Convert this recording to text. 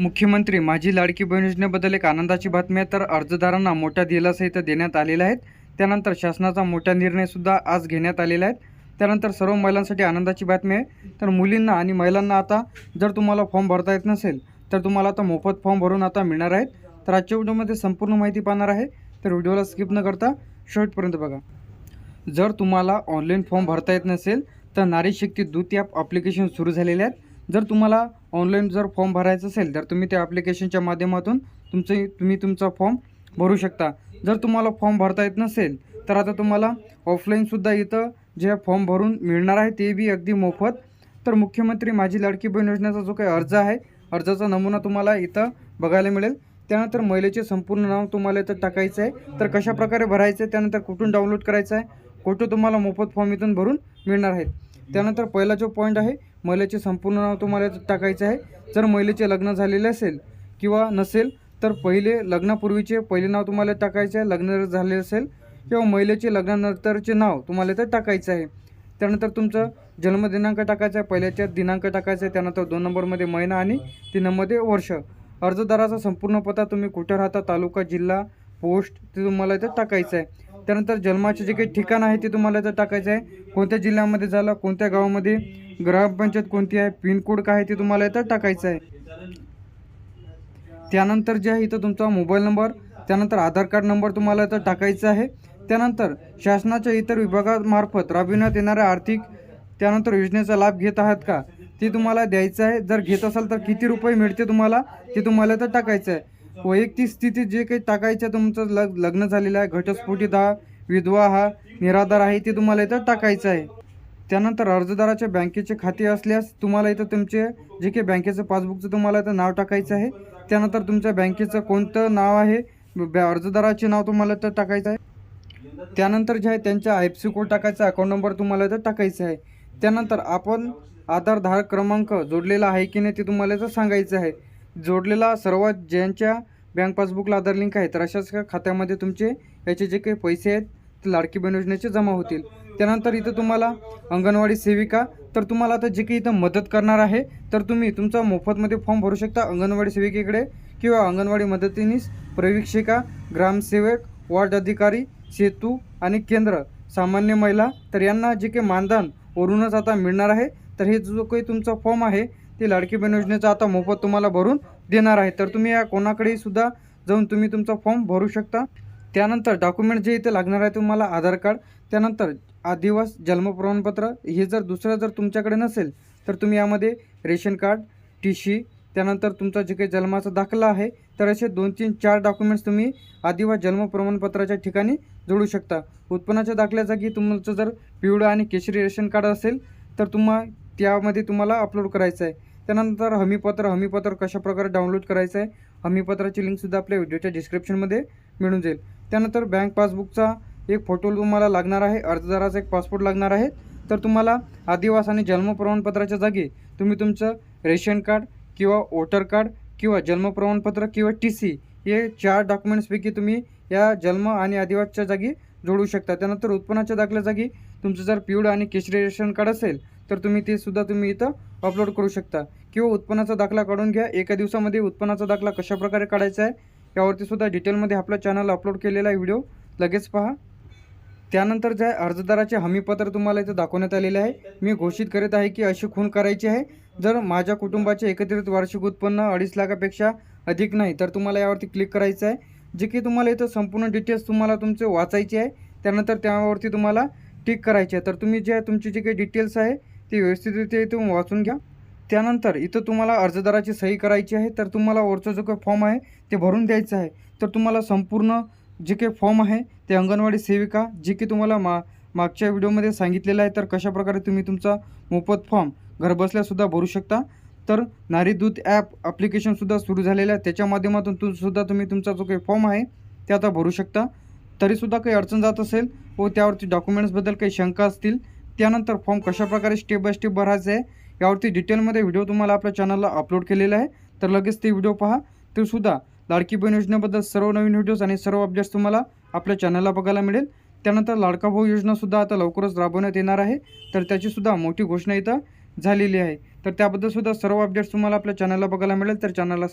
मुख्यमंत्री माझी लाडकी बहीण योजनेबद्दल एक आनंदाची बातमी आहे. तर अर्जदारांना मोठ्या दिलासहित देण्यात आलेला आहेत. त्यानंतर शासनाचा मोठा निर्णयसुद्धा आज घेण्यात आलेला आहे त्यानंतर सर्व महिलांसाठी आनंदाची बातमी आहे. तर मुलींना आणि महिलांना आता जर तुम्हाला फॉर्म भरता येत नसेल तर तुम्हाला आता मोफत फॉर्म भरून आता मिळणार आहेत. तर आजच्या व्हिडिओमध्ये संपूर्ण माहिती पाहणार आहे. तर व्हिडिओला स्किप न करता शेवटपर्यंत बघा. जर तुम्हाला ऑनलाईन फॉर्म भरता येत नसेल तर नारी शक्ती दूत ॲप ॲप्लिकेशन सुरू झालेले आहेत. जर तुम्हाला ऑनलाईन जर फॉर्म भरायचा असेल तर तुम्ही त्या ॲप्लिकेशनच्या माध्यमातून तुमचे तुम्ही तुमचा फॉर्म भरू शकता. जर तुम्हाला फॉर्म भरता येत नसेल तर आता तुम्हाला ऑफलाईनसुद्धा इथं जे फॉर्म भरून मिळणार आहे ते बी अगदी मोफत. तर मुख्यमंत्री माझी लाडकी बहीण योजनेचा जो काही अर्ज आहे अर्जाचा नमुना तुम्हाला इथं बघायला मिळेल. त्यानंतर महिलेचे संपूर्ण नाव तुम्हाला इथं टाकायचं आहे. तर कशाप्रकारे भरायचं आहे त्यानंतर कुठून डाउनलोड करायचं आहे कुठं तुम्हाला मोफत फॉर्म इथून भरून मिळणार आहेत त्यानंतर पहिला जो पॉईंट आहे महिलेचे संपूर्ण नाव तुम्हाला टाकायचं आहे. जर महिलेचे लग्न झालेले असेल किंवा नसेल तर पहिले लग्नापूर्वीचे पहिले नाव तुम्हाला टाकायचे आहे. लग्न झाले असेल किंवा महिलेचे लग्नानंतरचे नाव तुम्हाला इथं टाकायचं आहे. त्यानंतर तुमचं जन्मदिनांक टाकायचा आहे. पहिल्याच्या दिनांक टाकायचा आहे. त्यानंतर दोन नंबरमध्ये महिना आणि तीन नंबरमध्ये वर्ष. अर्जदाराचा संपूर्ण पत्ता तुम्ही कुठे राहता? तालुका जिल्हा पोस्ट ते तुम्हाला इथं टाकायचं आहे. त्यानंतर जन्माचे जे काही ठिकाण आहे ते तुम्हाला इथं टाकायचं आहे. कोणत्या जिल्ह्यामध्ये झालं कोणत्या गावामध्ये ग्रामपंचायत कोणती आहे पिनकोड काय आहे ते तुम्हाला इथं टाकायचं आहे. त्यानंतर जे आहे इथं तुमचा मोबाईल नंबर त्यानंतर आधार कार्ड नंबर तुम्हाला इथं टाकायचा आहे. त्यानंतर शासनाच्या इतर विभागामार्फत राबविण्यात येणाऱ्या आर्थिक त्यानंतर योजनेचा लाभ घेत आहात का ते तुम्हाला द्यायचं आहे. जर घेत असाल तर किती रुपये मिळते तुम्हाला ते तुम्हाला इथं टाकायचं आहे. वैयक्तिक स्थिती जे काही टाकायचं आहे तुमचं लग लग्न झालेलं आहे घटस्फोटित हा विधवा हा निराधार आहे ते तुम्हाला इथं टाकायचं आहे. त्यानंतर अर्जदाराच्या बँकेचे खाते असल्यास तुम्हाला इथं तुमचे जे काही बँकेचं पासबुकचं तुम्हाला इथं नाव टाकायचं आहे. त्यानंतर तुमच्या बँकेचं कोणतं नाव आहे अर्जदाराचे नाव तुम्हाला इथं टाकायचं आहे. त्यानंतर जे आहे त्यांच्या आय एफ सी कोड टाकायचा अकाउंट नंबर तुम्हाला इथं टाकायचा आहे. त्यानंतर आपण आधारधार क्रमांक जोडलेला आहे की नाही ते तुम्हाला इथं सांगायचं आहे. जोडलेला सर्वात ज्यांच्या बँक पासबुकला आधार लिंक आहे तर अशाच खात्यामध्ये तुमचे याचे जे काही पैसे आहेत ते लाडकी बहीण योजनेचे जमा होतील. त्यानंतर इथं तुम्हाला अंगणवाडी सेविका तर तुम्हाला आता जे काही इथं मदत करणार आहे तर तुम्ही तुमचा मोफतमध्ये फॉर्म भरू शकता अंगणवाडी सेविकेकडे किंवा अंगणवाडी मदतीनीस प्रवीक्षिका ग्रामसेवक वार्ड अधिकारी सेतू आणि केंद्र सामान्य महिला तर यांना जे काही मानधन वरूनच आता मिळणार आहे तर हे जो काही तुमचा फॉर्म आहे ते लाडकी बहीण योजनेचा आता मोफत तुम्हाला भरून देणार आहे. तर तुम्ही या कोणाकडेही सुद्धा जाऊन तुम्ही तुमचा फॉर्म भरू शकता. त्यानंतर डॉक्युमेंट जे इथे लागणार आहे तुम्हाला आधार कार्ड त्यानंतर आदिवास जन्म प्रमाणपत्र हे जर दुसरं जर तुमच्याकडे नसेल तर तुम्ही यामध्ये रेशन कार्ड टी शी त्यानंतर तुमचा जे काही जन्माचा दाखला आहे तर असे दोन तीन चार डॉक्युमेंट्स तुम्ही आदिवास जन्म प्रमाणपत्राच्या ठिकाणी जोडू शकता. उत्पन्नाच्या दाखल्याजागी तुमचं जर पिवळं आणि केशरी रेशन कार्ड असेल तर तुम्हा त्यामध्ये तुम्हाला अपलोड करायचं आहे. त्यानंतर हमीपत्र हमीपत्र कशा प्रकारे डाउनलोड करायचं आहे हमीपत्राची लिंकसुद्धा आपल्या व्हिडिओच्या डिस्क्रिप्शनमध्ये मिळून जाईल. त्यानंतर बँक पासबुकचा एक फोटो तुम्हाला लागणार आहे अर्जदाराचा एक पासपोर्ट लागणार आहे. तर तुम्हाला आदिवास आणि जन्म प्रमाणपत्राच्या जागी तुम्ही तुमचं रेशन कार्ड किंवा वोटर कार्ड किंवा जन्म प्रमाणपत्र किंवा टी सी हे चार डॉक्युमेंट्सपैकी तुम्ही या जन्म आणि आदिवासच्या जागी जोडू शकता. त्यानंतर उत्पन्नाच्या दाखल्या जागी तुमचं जर पिवळं आणि केशरी रेशन कार्ड असेल तर तुम्ही ते सुद्धा तुम्ही इथं अपलोड करू शकता. किंवा उत्पन्नाचा दाखला काढून घ्या. एका दिवसामध्ये उत्पन्नाचा दाखला कशा प्रकारे काढायचा आहे यावरती सुद्धा डिटेलमध्ये आपल्या चॅनल अपलोड केलेला आहे व्हिडिओ लगेच पहा. त्यानंतर जे आहे अर्जदाराचे हमीपत्र तुम्हाला इथं दाखवण्यात आलेले आहे. मी घोषित करीत आहे की अशी खून करायची आहे. जर माझ्या कुटुंबाचे एकत्रित वार्षिक उत्पन्न अडीच लाखापेक्षा अधिक नाही तर तुम्हाला यावरती क्लिक करायचं आहे. जे की तुम्हाला इथं संपूर्ण डिटेल्स तुम्हाला तुमचे वाचायचे आहे. त्यानंतर त्यावरती तुम्हाला टिक करायचे आहे. तर तुम्ही जे आहे तुमची जे काही डिटेल्स आहे ते व्यवस्थितरित्या इथून वाचून घ्या. त्यानंतर इथं तुम्हाला अर्जदाराची सही करायची आहे तर तुम्हाला वरचा जो काही फॉर्म आहे ते भरून द्यायचं आहे. तर तुम्हाला संपूर्ण जे काही फॉर्म आहे ते अंगणवाडी सेविका जे की तुम्हाला मा मागच्या व्हिडिओमध्ये सांगितलेलं आहे तर कशाप्रकारे तुम्ही तुमचा मोफत फॉर्म घरबसल्यासुद्धा भरू शकता. तर नारीदूत ॲप ॲप्लिकेशनसुद्धा सुरू झालेलं आहे. त्याच्या माध्यमातून तु सुद्धा तुम्ही तुमचा जो काही फॉर्म आहे ते आता भरू शकता. तरीसुद्धा काही अडचण जात असेल व त्यावरती डॉक्युमेंट्सबद्दल काही शंका असतील त्यानंतर फॉर्म कशाप्रकारे स्टेप बाय स्टेप भरायचं आहे यावरती डिटेलमध्ये व्हिडिओ तुम्हाला आपल्या चॅनलला अपलोड केलेला आहे. तर लगेच ते व्हिडिओ पहा. ते सुद्धा लाडकी बहीण योजनेबद्दल सर्व नवीन व्हिडिओज आणि सर्व अपडेट्स तुम्हाला आपल्या चॅनलला बघायला मिळेल. त्यानंतर लाडका भाऊ योजनासुद्धा आता लवकरच राबवण्यात येणार आहे. तर त्याचीसुद्धा मोठी घोषणा इथं झालेली आहे. तर त्याबद्दल सुद्धा सर्व अपडेट्स तुम्हाला आपल्या चॅनलला बघायला मिळेल. तर चॅनलला